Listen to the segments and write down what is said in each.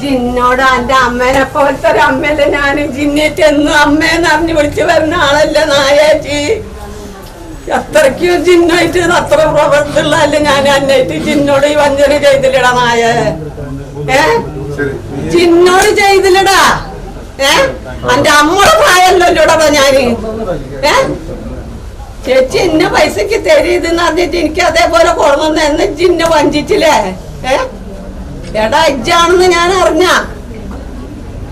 ജിന്നോട് എന്റെ അമ്മേനെ പോലത്തെ ഒരു അമ്മയല്ലേ ഞാൻ ജിന്നേറ്റ് എന്നും അമ്മേന്ന് അറിഞ്ഞ് വിളിച്ചു വരുന്ന ആളല്ല നായാച്ചി അത്രയ്ക്കും ജിന്നായിട്ട് അത്ര പ്രവർത്തിള്ളല്ലേ ഞാൻ അന്നായിട്ട് ജിന്നോട് ഈ വഞ്ചന ചെയ്തില്ലടാ നായ. ഏ? ജിന്നോട് ചെയ്തില്ലടാ. ഏ? എന്റെ അമ്മയുടെ പ്രായമല്ലോടാ ഞാൻ. ഏ? ചേച്ചി എന്നെ പൈസക്ക് തരീതെന്ന് പറഞ്ഞിട്ട് എനിക്ക് അതേപോലെ കൊണ്ടുവന്ന് എന്നെ ജിന്നെ വഞ്ചിച്ചില്ലേ? ഏ? എടാ ഇജ്ജാണെന്ന് ഞാൻ അറിഞ്ഞ.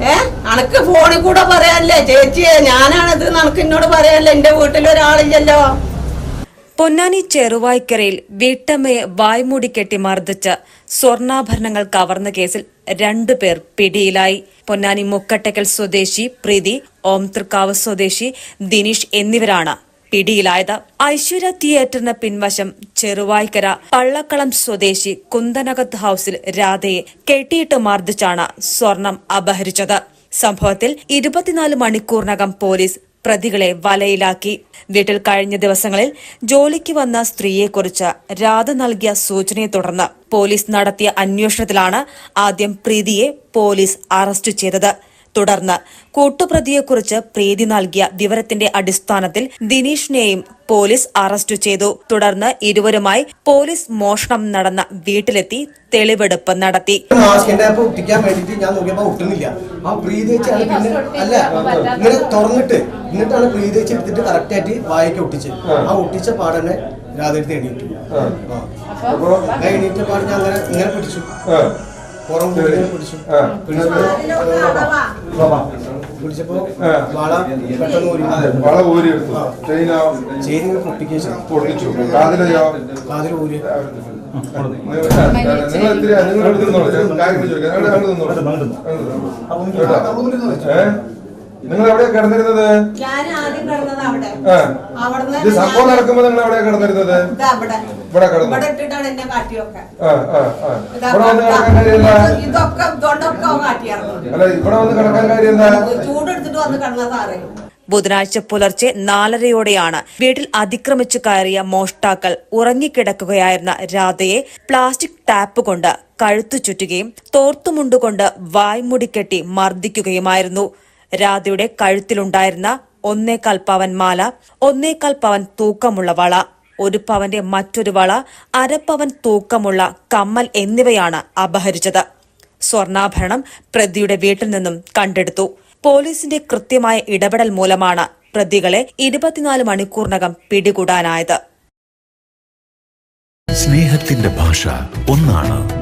ഏ? അനക്ക് ഫോണിൽ കൂടെ പറയാല്ലേ ചേച്ചിയെ ഞാനാണിത് നനക്ക് എന്നോട് പറയാല്ലേ എന്റെ വീട്ടിൽ ഒരാളില്ലല്ലോ പൊന്നാനി ചെറുവായ്ക്കരയിൽ വീട്ടമ്മയെ വായ്മൂടി കെട്ടി മർദ്ദിച്ച് സ്വർണാഭരണങ്ങൾ കവർന്ന കേസിൽ രണ്ടുപേർ പിടിയിലായി. പൊന്നാനി മുക്കട്ടക്കൽ സ്വദേശി പ്രീതി ഓംതൃക്കാവ് സ്വദേശി ദിനീഷ് എന്നിവരാണ്. പിടിയിലായത്. ഐശ്വര്യ തിയേറ്ററിന് പിൻവശം ചെറുവായ്ക്കര പള്ളക്കളം സ്വദേശി കുന്തനകത്ത് ഹൌസിൽ രാധയെ കെട്ടിയിട്ട് മർദ്ദിച്ചാണ് സ്വർണം അപഹരിച്ചത്. സംഭവത്തിൽ ഇരുപത്തിനാല് മണിക്കൂറിനകം പോലീസ് പ്രതികളെ വലയിലാക്കി. വീട്ടിൽ കഴിഞ്ഞ ദിവസങ്ങളിൽ ജോലിക്ക് വന്ന സ്ത്രീയെക്കുറിച്ച് രാധ നൽകിയ സൂചനയെ തുടർന്ന് പോലീസ് നടത്തിയ അന്വേഷണത്തിലാണ് ആദ്യം പ്രീതിയെ പോലീസ് അറസ്റ്റ് ചെയ്തത്. തുടർന്ന് കൂട്ടുപ്രതിയെക്കുറിച്ച് പ്രീതി നൽകിയ വിവരത്തിന്റെ അടിസ്ഥാനത്തിൽ ദിനീഷിനെയും പോലീസ് അറസ്റ്റ് ചെയ്തു. തുടർന്ന് ഇരുവരുമായി പോലീസ് മോഷണം നടന്ന വീട്ടിലെത്തി തെളിവെടുപ്പ് നടത്തി. ഞാൻ നോക്കിയപ്പോ ഒട്ടുന്നില്ല. ആ പ്രീതി പിന്നെ അല്ല ഇങ്ങനെ തുറന്നിട്ട് എന്നിട്ടാണ് പ്രീതി വെച്ച് എടുത്തിട്ട് കറക്റ്റ് ആയിട്ട് വായിക്ക് ഒട്ടിച്ച്. ആ ഒട്ടിച്ച പാടന്നെ രാത്രി എണീറ്റു. ആ. അപ്പൊ ആ എണീറ്റ പാട് ഞാൻ അങ്ങനെ ഇങ്ങനെ പിടിച്ചു വള പെട്ടെന്ന് ഊരി. അതെ, വള ഊരി എടുത്തു. ചെയിനോ ചേരി ഇങ്ങനെ പൊട്ടിക്കുക ചെയ്തു. പൊട്ടിച്ചു. കാതിലെയോ കാതിൽ ഊരി. നിങ്ങൾ എത്തിരി നിങ്ങൾ എടുത്ത് നിന്നോളൂ. ഞാൻ കാര്യങ്ങൾ ചോദിക്കാം. നിങ്ങൾ നിങ്ങൾ എവിടെയാ കിടന്നിരുന്നത് ഇത് സംഭവം നടക്കുമ്പോ നിങ്ങൾ എവിടെയാ കിടന്നിരുന്നത്? ഇതാ ഇവിടെ. കിടന്നു. ഇവിടെ വന്ന് കിടക്കാൻ കാര്യമില്ല അല്ല ഇവിടെ വന്ന് കിടക്കാൻ കാര്യം എന്താ? ചൂടെടുത്തിട്ട് വന്ന് കിടന്ന സാറേ. ബുധനാഴ്ച പുലർച്ചെ നാലരയോടെയാണ് വീട്ടിൽ അതിക്രമിച്ചു കയറിയ മോഷ്ടാക്കൾ ഉറങ്ങിക്കിടക്കുകയായിരുന്ന രാധയെ പ്ലാസ്റ്റിക് ടാപ്പ് കൊണ്ട് കഴുത്തു ചുറ്റുകയും തോർത്തുമുണ്ടുകൊണ്ട് വായ്മുടിക്കെട്ടി മർദ്ദിക്കുകയുമായിരുന്നു. രാധയുടെ കഴുത്തിലുണ്ടായിരുന്ന ഒന്നേകാൽ പവൻ മാല ഒന്നേകാൽ പവൻ തൂക്കമുള്ള വള ഒരു പവന്റെ മറ്റൊരു വള അരപ്പവൻ തൂക്കമുള്ള കമ്മൽ എന്നിവയാണ് അപഹരിച്ചത്. സ്വർണാഭരണം പ്രതിയുടെ വീട്ടിൽ നിന്നും കണ്ടെടുത്തു. പോലീസിന്റെ കൃത്യമായ ഇടപെടൽ മൂലമാണ് പ്രതികളെ ഇരുപത്തിനാല് മണിക്കൂറിനകം പിടികൂടാനായത്. സ്നേഹത്തിന്റെ ഭാഷ ഒന്നാണ്.